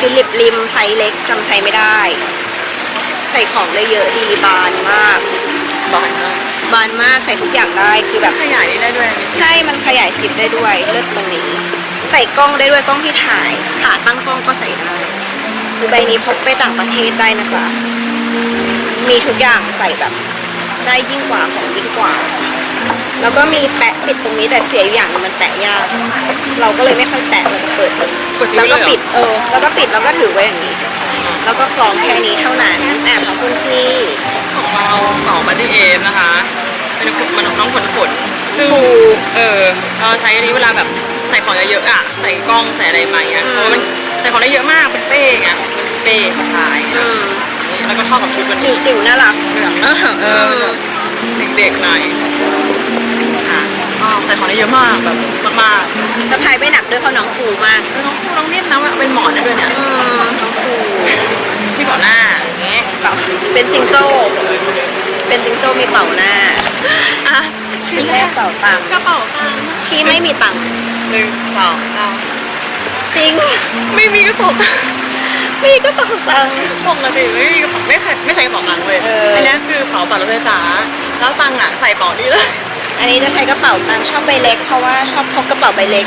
ฟิลิปริมไซส์เล็กจำไซส์ไม่ได้ ใส่ของได้เยอะดีบานมาก บานมากบานมากใส่ทุกอย่างได้คือแบบขยายนี่ได้ด้วย ใช่มันขยายซิปได้ด้วยเลือกตรงนี้ ใส่กล้องได้ด้วยกล้องที่ถ่าย ขาตั้งกล้องก็ใส่ได้คือใบนี้พกไปต่างประเทศได้นะจ๊ะมีทุกอย่างใส่แบบ ได้ยิ่งกว่าของยิ่งกว่า แล้วก็มีแปะปิดตรงนี้แต่เสียอยู่อย่างหนึงมันแปะยาก เราก็เลยไม่ค่อยแปะเราจะเปิดเลยแล้วก็ปิดเออ แล้วก็ปิดแล้วก็ถือไว้อย่างนี้ แล้วก็กรองแค่นี้เท่านั้นอะของคุณซีของเราของบันดี้เอมนะคะเป็นมันน้องขนขนซึ่งถูกเออเราใช้อันนี้เวลาแบบใส่ของเยอะๆอะใส่กล้องใส่อะไรมาอย่างเงี้ยอืมเพราะว่ามันใส่ของได้เยอะมากเป็นเป้ไงเป็นเป้สะพายอืมแล้วก็เข้ากับชุดมันจิ๋วจิ๋วๆน่ารักเหลืองเออเออเด็กๆหน่อยค่ะก็ ใส่ของได้เยอะมากแบบมากสะพายไม่หนักด้วยเพราะน้องฟูมากๆแล้วน้องน้องเรียกนะว่าเป็นหมอนได้ด้วยเนี่ยอืมน้องฟูที่เบาะหน้าอย่างเงี้ยเป็นจิงโจ้ เป็นจิงโจ้มีเป่าหน้าอะชิ้นแรกเป่าตังค์กระเป๋าตังค์ที่ไม่มีตังค์หนึ่งสองสามจริง ไม่มีกระเป๋าตังค์มีก็เป่าตังค์ ปกติไม่มีกระเป๋าไม่เคยไม่ใช้กระเป๋าตังค์เลยเอออั อันนี้คือเป๋าบัตรรถไฟฟ้าแล้วตังค์อะใส่เป๋านี้เลย อันนี้จะใช้กระเป๋าตังค์ชอบใบเล็ก เพราะว่าชอบพกกระเป๋าใบเล็ก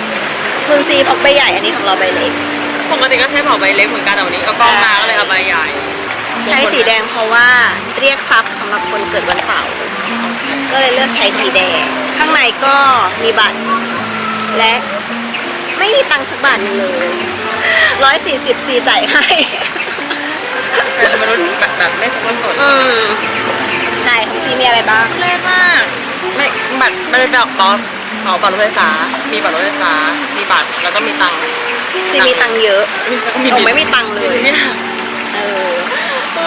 คุณซีพกใบใหญ่ อันนี้ของเราใบเล็ก ปกติก็ใช้เป๋าใบเล็กเหมือนกันแต่วันนี้เอากล้องมาก็เลยเอาใบใหญ่ใช้สีแดงเพราะว่าเรียกทรัพย์สำหรับคนเกิดวันเสาร์ก็เลยเลือกใช้สีแดง ข้างในก็มีบัตร และไม่มีตังค์สักบาทหนึงเลยร้อยสี่สิบซีจ่ายให้ เป็นมนุษย์แบบแบบไม่พกเงินสดอืมใช่ของซีมีอะไรบ้าง แรกมาก ไม่บัตรไม่ได้แบบบอสเป๋าบัตรรถไฟฟ้า มีบัตรรถไฟฟ้า มีบัตรแล้วก็มีตังค์ซีมีตังค์เยอะแล้วก็ผมไม่มีตังค์เลยเนี่ยเออ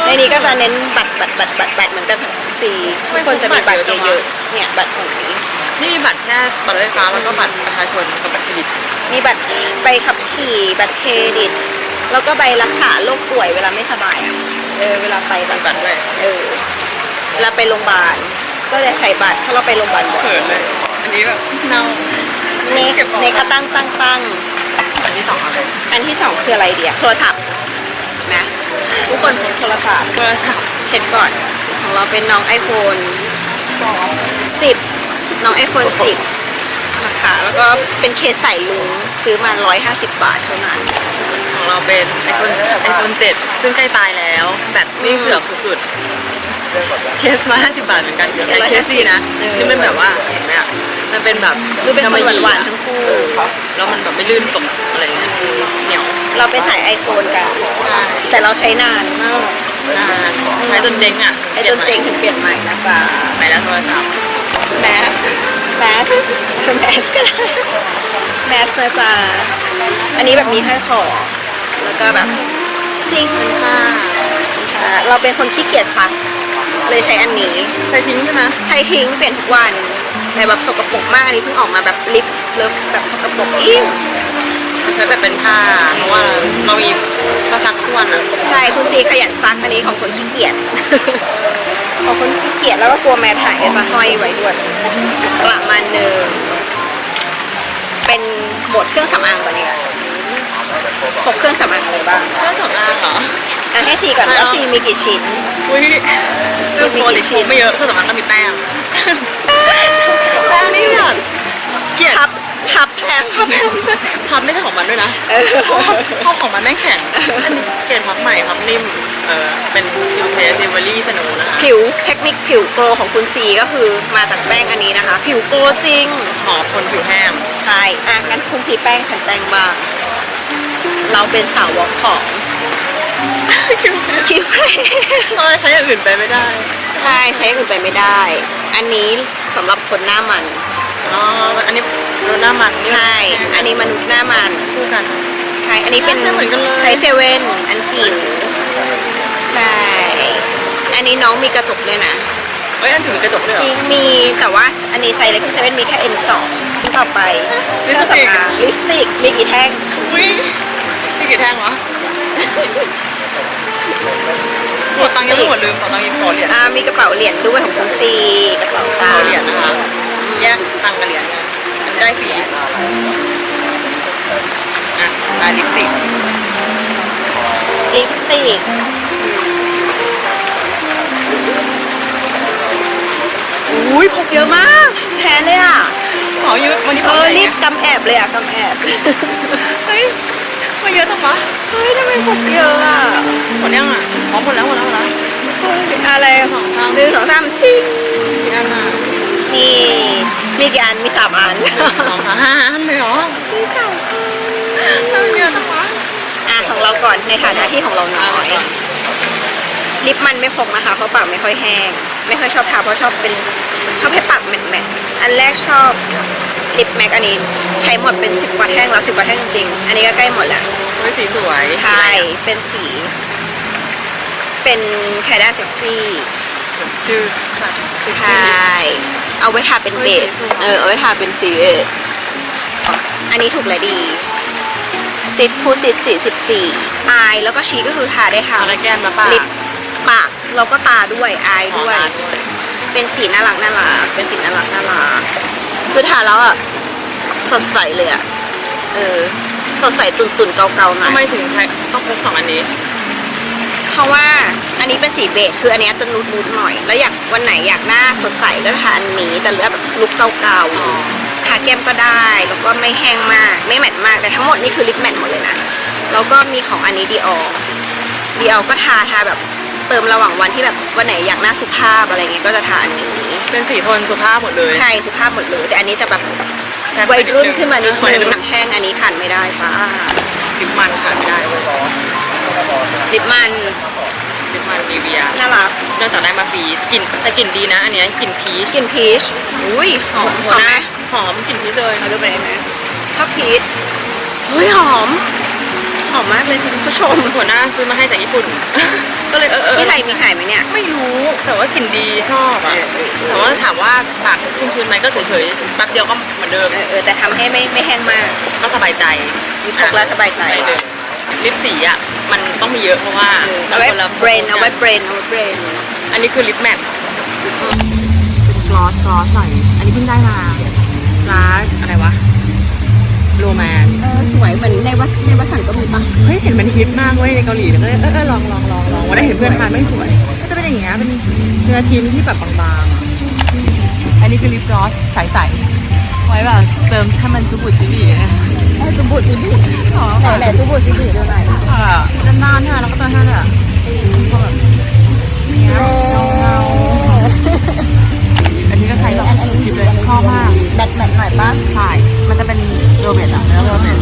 ในนี้ก็จะเน้นบัตรบัตรบัตรบัตรบัตรเหมือนกันสีทุกคนจะมีบัตรเยอะๆเนี่ยบัตรของนี้นี่มีบัตรแค่บัตรรถไฟฟ้าแล้วก็บัตรประชาชนกับบัตรเครดิตมีบัตรใบขับขี่บัตรเครดิต แล้วก็ใบรักษาโรคป่วยเวลาไม่สบายอะเออเวลาไปแบบบัตรด้วยเออเวลาไปโรงพยาบาล ก็จะใช้บัตรถ้าเราไปโรงพยาบาลบ่อยเขินเลย อันนี้แบบเน่า เนกเนกก็ตั้งตั้งตั้งอันที่สองอะไรอันที่สองคืออะไรเดียโทรศัพท์นะทุกคนพกโทรศัพท์โทรศัพท์เช็คก่อน ของเราเป็นน้อง iPhone 10 น้อง iPhone 10 นะคะ แล้วก็เป็นเคสใส่ลุงซื้อมา 150 บาทเท่านั้น ของเราเป็นไอโฟนไอโฟนเจ็ดซึ่งใกล้ตายแล้ว แบตนี่เสือกสุดๆ เคสมาห้าสิบบาทเหมือนกันอย่างเคสซี่นะนี่มันแบบว่าเห็นไหมอะมันเป็นแบบดูเป็นคนกำมะยี่หวานๆทั้งคู่เออแล้วมันแบบไม่ลื่นตกอะไรอย่างเงี้ยเหนียวเราไปใส่ iPhone กันใช่แต่เราใช้นานมากนานใช้จนเจ๊งอะไอ้จนเจ๊งถึงเปลี่ยนใหม่นะจ๊ะไปแล้วโทรศัพท์แมสแมสแมสก็ได้แมสนะจ๊ะอันนี้แบบมีห้อยคอแล้วก็แบบจริงค่ะอ่าเราเป็นคนขี้เกียจซัก เลยใช้อันนี้ ใช้ทิ้งใช่ไหมใช้ทิ้งเปลี่ยนทุกวัน แต่แบบสกปรกมากอันนี้เพิ่งออกมาแบบลิฟเลิฟแบบสกปรกอิ่วใช้แบบเป็นผ้า เพราะว่าเรามีผ้าซักทุกวันอะใช่คุณซีขยันซักอันนี้ของคนขี้เกียจของคนขี้เกียจแล้วก็กลัวแมสหายก็จะห้อยไว้ด้วยประมาณหนึ่งเป็นบทเครื่องสำอางก่อนเนี่ยพกเครื่องสำอางอะไรบ้างเครื่องสำอางเหรอ อะให้ซีก่อนว่าซีมีกี่ชิ้น อุ้ยเรื่องปกติพกไม่เยอะเครื่องสำอางก็มีแป้งแป้งนี่แบบเกลียดพับพับแพงพับแพงพับไม่ใช่ของมันด้วยนะเออเพราะว่าเพราะของมันแม่งแข็งอันนี้เกรดพับใหม่พับนิ่มเออเป็นฟิวเทสซิเวอรี่สโนนะคะผิวเทคนิคผิวโกลของคุณซีก็คือมาจากแป้งอันนี้นะคะ ผิวโกลจริงหอมคนผิวแห้งใช่อะงั้นคุณซีแป้งฉันแป้งบ้างเราเป็นสาวกของ คิวเพลเพราะใช้อย่างอื่นไปไม่ได้ ใช่ใช้อย่างอื่นไปไม่ได้ อันนี้สำหรับคนหน้ามัน อ๋อ อันนี้โดนหน้ามันใช่ อันนี้มนุษย์หน้ามัน คู่กัน ใช่ อันนี้เป็นหน้าเหมือนกันเลย ใช้เซเว่นอันจิ๋วใช่ อันนี้น้องมีกระจกด้วยนะ เอ้ย อันถือกระจกด้วยเหรจริอ งมีแต่ว่าอันนี้ไซส์เล็กเซเว่นมีแค่ N2 ที่ต่อไปลิปสติก เครื่องสำอางลิปสติกมีกี่แท่งอุ้ยนี่กี่แท่งวะ กดตังค์ยังไม่หมดลืมกดตังค์ยังขอเหรียญอ่ามีกระเป๋าเหรียญด้วยของคุณซีกระเป๋าขตัองค์เหรียญนะคะ แยกตังค์กับเหรียญนะมันได้ฟรีอะมาลิปสติกลิปสติกอุ้ยพกเยอะมาก แพนเลยอะ ขอเยอะวันนี้เอขออเยอะรีบกำแอบเลยอะกำแอบ เฮ้ย มาเยอะจังวะเฮ้ยทำไมพกเยอะอะหมดยังอะพร้อมหมดแล้วหมดแล้วหมดแล้วเฮ้ยอะไรของทางหนึ่งสองสามชิงกี่อันอะมีมีกี่อันมีสามอันสองสามห้าอันเลยเหรอมีสามอันทำไมเยอะจังวะอะของเราก่อนในฐานะที่ของเราน้เอาอยก่อนลิปมันไม่พกนะคะเพราะปากไม่ค่อยแห้ง ไม่ค่อยชอบทาเพราะชอบเป็นชอบให้ปากแมทๆอันแรกชอบ ลิปแม็กอันนี้ใช้หมดเป็นสิบกว่าแท่งแล้วสิบกว่าแท่งจริงๆ อันนี้ก็ใกล้หมดแล้วเฮ้ยสีสวยใช่ เป็นสี เป็นแคด้าเซ็กซี่ ชื่อใช่ เอาไว้ทาเป็นเบสเออ เอาไว้ทาเป็นสีเบสอันนี้ถูกและดีซิดทูซิดสี่สิบสี่อายแล้วก็ชีก็คือทาได้ทาเอาอะไรแก้มมาป่ะลิปปากแล้วก็ตาด้วยอายด้วยขอตาด้วย เป็นสีน่ารักน่ารักเป็นสีน่ารักน่ารัก คือทาแล้วอะสดใสเลยอะ เออ สดใสตุ่นตุ่นๆเกาๆหน่อทำไมยถึงใช้ต้องพกสองอันนี้ เพราะว่าอันนี้เป็นสีเบจคืออันเนี้ยจะนูดๆหน่อย แล้วอยากวันไหนอยากหน้าสดใสก็ทาอันนี้จะเลือกแบบลุคเก่าๆทาแก้มก็ได้แล้วก็ไม่แห้งมาก ไม่แมทมากแต่ทั้งหมดนี่คือลิปแมทหมดเลยนะแล้วก็มีของอันนี้ดีออดีออก็ทาทาแบบเติมระหว่างวันที่แบบวันไหนอยากหน้าสุภาพอะไรเงี้ยก็จะทาอันนี้ เป็นสีโทนสุภาพหมดเลย ใช่สุภาพหมดเลย แต่อันนี้จะแบบแซ่บวัยรุ่นขึ้นมานิดวัยนึรุ่งนแห้งอันนี้ขาดไม่ได้ป้าลิปมันขาดไม่ได้เว้ยลิปมันลิปมันดีเวียน่ารักเนื่องจากได้มาฟรีกลิ่นแต่กลิ่นดีนะ อันเนี้ยกลิ่นพีชกลิ่นพีชอุ้ยหอมหัหวอมหไหมน้าหอมกลิ่นพีชเลยเอาดูไปไหมชอบพีชเฮ้ยหอม หอมมากเลยคุณผู้ชมหัวหน้าซื้อมาให้จากญี่ปุ่น ก็เลยเออเออที่ไทยมีขายไหมเนี่ย ไม่รู้แต่ว่ากลิ่นดีชอบอะแต่ว่าถามว่าปากชุ่มชื้นไหมก็เฉยๆแป๊บเดียวก็เหมือนเดิมเออเออแต่ทำให้ไม่ไม่แห้งมากก็สบายใจพกแล้วสบายใจใช่เลยลิปสีอะมันต้องมีเยอะเพราะว่าเอาไว้คนละเบรนเอาไว้เบรนเอาไว้เบรนอันนี้คือลิปแมทกลอสกลอสหน่อยอันนี้เพิ่งได้มาร้านอะไรวะ เหมือนในวัดในวัดสันก็มีปะเฮ้ยเห็นมันฮิตมากเว้ยในเกาหลีเลยเออเออลองลองลองลองว่าได้เห็นเพื่อนทานไม่สวยก็จะเป็นอย่างเงี้ยเป็นเนื้อทิ้นที่แบบบางๆอะอันนี้คือลิปกลอสใสๆไว้แบบเติมให้มันจุบุจิบีนะเออจุบุจิบิไหนไหนจุบุจิบิดูหน่อยค่ะด้านๆค่ะแล้วก็ตัวท่านอะพอแบบเนี้ยเงาๆอันนี้ก็ใช้แบบหยิบเลยชอบมาก แมทแมทหน่อยปะใช่ มันจะเป็นโรเบตอะเนื้อโรเบต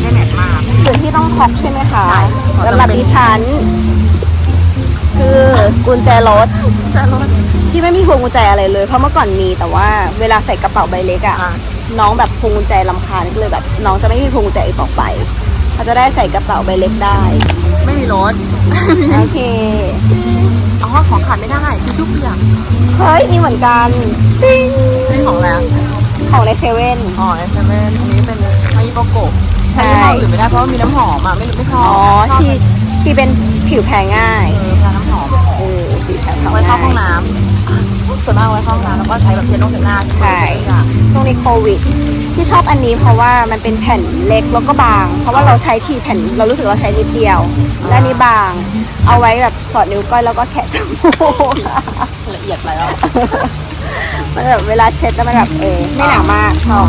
ได้แมทมากคือที่ต้องพกใช่ไหมคะใช่สำหรับดิฉัน คือกุญแจรถจะรถที่ไม่มีพวงกุญแจอะไรเลย เพราะเมื่อก่อนมีแต่ว่าเวลาใส่กระเป๋าใบเล็กอะอะน้องแบบพวงกุญแจลำคาญก็เลยแบบ น้องจะไม่มีพวงกุญแจอีกต่อไปเขาจะได้ใส่กระเป๋าใบเล็กได้ ไม่มีรถโอเค อ๋อของขาดไม่ได้คือทุกอย่างเฮ้ยมีเหมือนกันติ้งนี่ของแล้วของในเซเว่นอ๋อเอสเอ็นอันนี้เป็นไฮโปโกะใช่ใช่หรือไม่ได้เพราะว่ามีน้ำหอมอะไม่ไม่ชอบอ๋อชอบชีชีเป็นผิวแพ้ง่ายเออทาน้ำหอมเออผิวแพ้เอาไว้เข้าห้องน้ำส่วนมากเอาไว้เข้าห้องน้ำแล้วก็ใช้แบบเทนงเทนหน้าใช่ช่วงนี้โควิดที่ชอบอันนี้เพราะว่ามันเป็นแผ่นเล็กแล้วก็บาง เพราะว่าเราใช้ทีแผ่นเรารู้สึกเราใช้นิดเดียวและอันนี้บาง เอาไว้แบบสอดนิ้วก้อยแล้วก็แคะจมูกละเอียดแล้วมันแบบเวลาเช็ดแล้วมันแบบเออไม่หนามากชอบ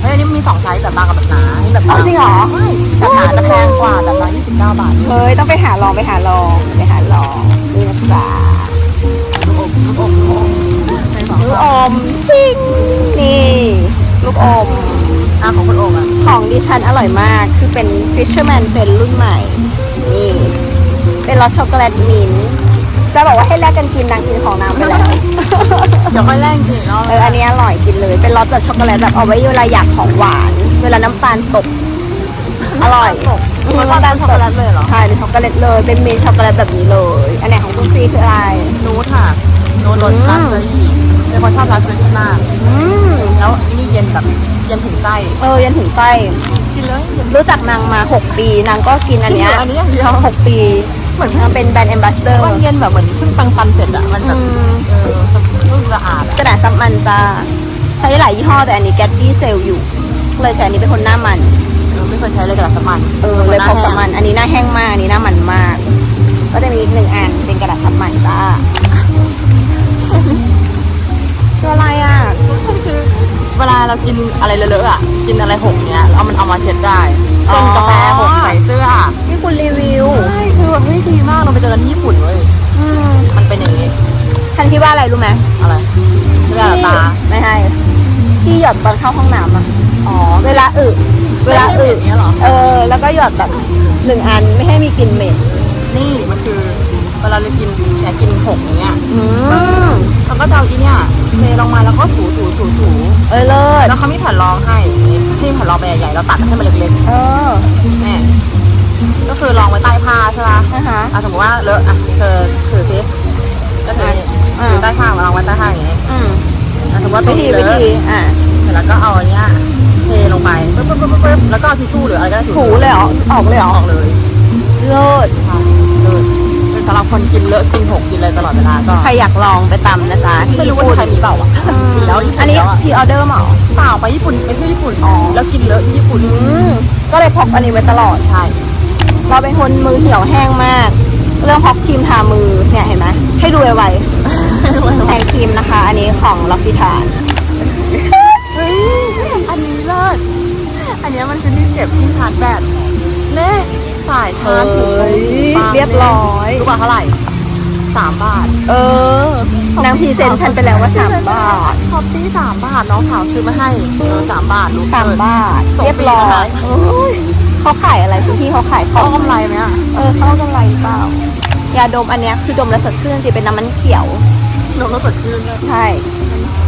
เฮ้ยอันนี้มีสองไซส์แบบบางกับแบบหนาอันนี้แบบอ๋อจริงเหรอใช่แบบหนาจะแพงกว่าแบบละยี่สิบเก้าบาทเฮ้ยต้องไปหาลองไปหาลองไปหาลองนี่นะจ๊ะลูกอมลูกอมลูกอมใช่สองลูกอมจริงนี่ลูกอมอะของคุณโอมอะของดิฉันอร่อยมากคือเป็น Fisherman เป็นรุ่นใหม่นี่เป็น รสช็อกโกแลตมิ้นท์จะบอกว่าให้แลกกันกินนางกินของนางไปแล้ว เดี๋ยวค่อยแล่งกินอีกรอบเอออันนี้อร่อยกินเลย เป็นรสแบบช็อกโกแลตแบบเอาไว้เวลาอยากของหวาน เวลาน้ำตาลตก อร่อยมันก็เป็นช็อกโกแลตเลยเหรอ ใช่ เป็นช็อกโกแลตเลย เป็นมิ้นท์ช็อกโกแลตแบบนี้เลย อันไหนของคุณซีคืออะไร นูดค่ะ นูดรสราสเบอร์รี่เป็นคนชอบราสเบอร์รี่มากอืมแล้วอันนี่เย็นแบบเย็นถึงไส้เออยันถึงไส้กินเลยรู้จักนางมา 6 ปี นางก็กินอันเนี้ยอันนี้อย่างเดียวหกปี เหมือนมันเป็นแบรนด์แอมบาสเดอร์วันเย็นแบบเหมือนเพิ่งปังปันเสร็จอะมันแบบเออรุ่นสะอาดอะกระดาษซับมันจ้าใช้ได้หลายยี่ห้อแต่อันนี้แกตตี้เซลอยู่เลยใช้อันนี้เป็นคนหน้ามันเออไม่เคยใช้เลยกระดาษสมันเออเลยพกซับมัน อันนี้หน้าแห้งมากอันนี้หน้ามันมาก ก็จะมีอีกหนึ่งอันเป็นกระดาษซับมันจ้าคืออะไรอะคือเวลาเรากินอะไรเลอะๆอะกินอะไรหกเนี้ยเอามันเอามาเช็ดได้อ๋เป็อนกาแฟหก ดีมากเราไปเจอกันที่ญี่ปุ่นเว้ยอืมมันเป็นอย่างนี้ท่านคิดว่าอะไรรู้ไหมอะไรเสื้อตาไม่ใช่ที่หยอดตอนเข้าห้องน้ำอะอ๋อเวลาอึเวลาอึไม่ได้เหม็นอย่างเงี้ยเหรอเออ แล้วก็หยอดแบบหนึ่งอันไม่ให้มีกลิ่นเหม็นนี่มันคือเวลาเรากินแกกินหกอย่างเงี้ยอืมเขาก็จะเอาอีเนี่ยเทลงมาแล้วก็ถูถูถูถูเออเลิศแล้วเขามีแผ่นรองให้ที่แผ่นรองใบใหญ่ๆเราตัดให้มันเล็กเออๆแม่ ก็คือรองไว้ใต้ผ้าใช่ปะนะคะอะสมมติว่าเลอะอะเธอถือซิก็ถือนี่อ่า ถือใต้ผ้าวางไว้ใต้ผ้าอย่างงี้อืมอะสมมติว่าตรวิงธีนี้เลวิอะธีอะเสร็จแล้วก็เอาอันเนี้ยเทลงไปปึ๊บปึ๊บปึ๊บปึ๊บแล้วก็เอาทิชชู่หรืออะไรก็ได้ถูเลยเหรอออกเลยเหรอออกเลยเลิศใช่เลยเป็นสำหรับคนกินเลอะกินหกกินอะไรตลอดเวลาก็ใครอยากลองไปตำนะจ๊ะที่ไม่รู้ญี่ว่าปุ่นไทยมีเปล่าอะอืมมีแล้วญี่ปุ่อันนี้แล้วะพีออเดอร์เหมา เปล่าไปญี่ปุ่นไปเที่ยวญี่ปุ่นอ๋อ แล้วกินเลอะที่ญี่ปุ่นอืมก็เลยพกอันนี้ไว้ตลอด ใช่ เราเป็นคนมือเหี่ยวแห้งมาก เรื่องพกครีมทามือเนี่ยเห็นไหมให้ดูไวๆแทงครีมนะคะ อันนี้ของล็อกซิทานเฮ้ยอันนี้เลิศอันเนี้ยมันคือที่เก็บที่ชาร์จแบตเน่สายชาร์จถึงตรงปากเรียบร้อยรู้ป่ะเท่าไหร่สามบาท เออนางพรีเซนต์ฉันไปแล้วว่าสามบาทท็อปปี้สามบาทน้องสาวซื้อมาให้เออสามบาทรู้สามบาทส่งเรียบร้อฟนะคะยโอ้ย เขาขายอะไรคุณพี่เขาขายขเขาองเอากำไรไหมอะเออเขาเอากำไรเปล่ายาดมอันเนี้ยคือดมแล้วสดชื่นจริงเป็นน้ำมันเขียวน้องก็สดชื่นเลยใช่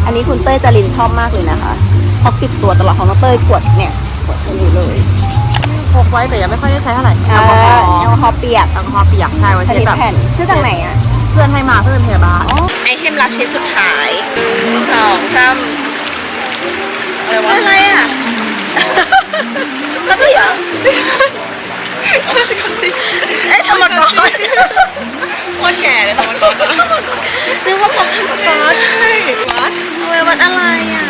อันนี้คุณเต้ยจรินชอบมากเลยนะคะพกติดตัวตลอดของน้องเต้ยกดเนี่ยกดตัวนี้เลยพกไว้แต่ยังไม่ค่อยได้ใช้เท่าไหร่เอแอลกอฮออล์แอลกอฮอล์เปียกแอลกอฮอล์เปียกใช่ไว้ชใช้นิดแบบแผ่นชื่อจากไหนอะเพื่อนให้มาเพื่อนเป็นพยาบาลไอเทมลับชิ้นสุดท้ายสองสามอะไรวะอะไรอะ ก็จีเหรอเอ๊ะธรรมกรวันแก่เลยทำมันกอนนึกว่าพกธรรมกรใช่วัดเออวัดอะไรอะ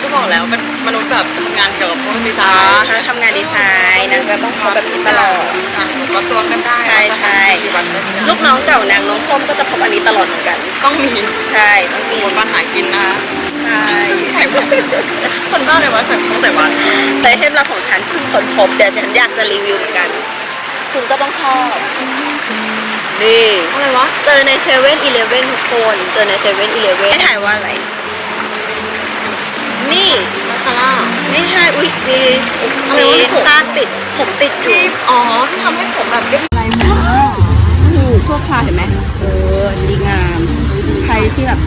ก็บอกแล้วเป็นมนุษย์แบบทำงานเกี่ยวกับพวกดีไซอ๋อน์ถ้าทำงานดีไซน์นางจะต้องพกแบบนี้ตลอด วัดตัวกันได้ใช่ใช่ลูกน้องเก่านางน้องส้มก็จะพกอันนี้ตลอดเหมือนกัน ต้องมีใช่ต้องมีบนบ้านหากินนะ ใช่คนบ้านเลยว่าใส่ต้องใส่วัดแต่เทมลับของฉันคุณคนพบเดี๋ยวฉันอยากจะรีวิวเหมือนกัน คุณก็ต้องชอบนี่อะไรวะเจอในเซเว่นอีเลฟเว่นทุกคนเจอในเซเว่นอีเลฟเว่นให้ถ่ายว่าอะไร นี่มาคาร่าไม่ใช่อุ๊ยมีอะไรมีวะผมซ่านติดผมติดอยู่ที่อ๋อที่ทำให้ผมแบบเรียบอะไรมาอืมชั่วคราวเห็นไหมเออดีงามใครที่แบบ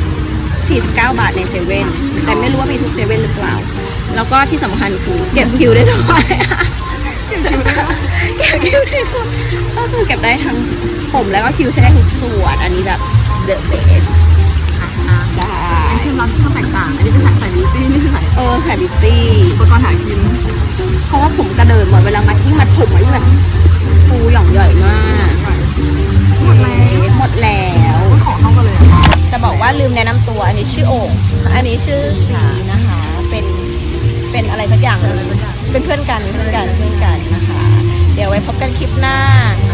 49 บาทในเซเว่นแต่ไม่รู้ว่ามีทุกเซเว่นหรือเปล่า แล้วก็ที่สำคัญคือเก็บคิวได้ด้วยเก็บคิวได้ด้วยเก็บคิวได้ด้วยก็คือเก็บได้ทั้งผมแล้วก็คิวใช้ได้ทุกส่วนอันนี้แบบ the best ได้เป็นเคล็ดลับที่มันแตกต่างอันนี้เป็นสายบิวตี้นี่คือสายเออใส่บิวตี้อุปกรณ์หากินเพราะว่าผมกระเดินเหมือนเวลามัดยิ่งมัดผมอะยิ่งแบบ ว อันนี้ชื่อโอ่งอันนี้ชื่อสีนะคะ เป็นเป็นอะไรสักอย่างเลยเป็นเพื่อนกันเพื่อนกันเพื่อนกันนะคะ เดี๋ยวไว้พบกันคลิปหน้า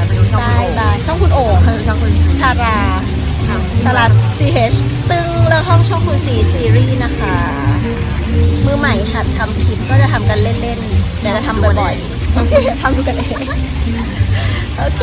ไดูช่องบายบายช่องคุณโอ่งชาราสลัด CH ตึงแล้วห้องช่องคุณสีซีรีส์นะคะ มือใหม่หัดทำคลิปก็จะทำกันเล่นๆเดี๋ยวจะทำบ่อยๆทำดูกันเองโอเค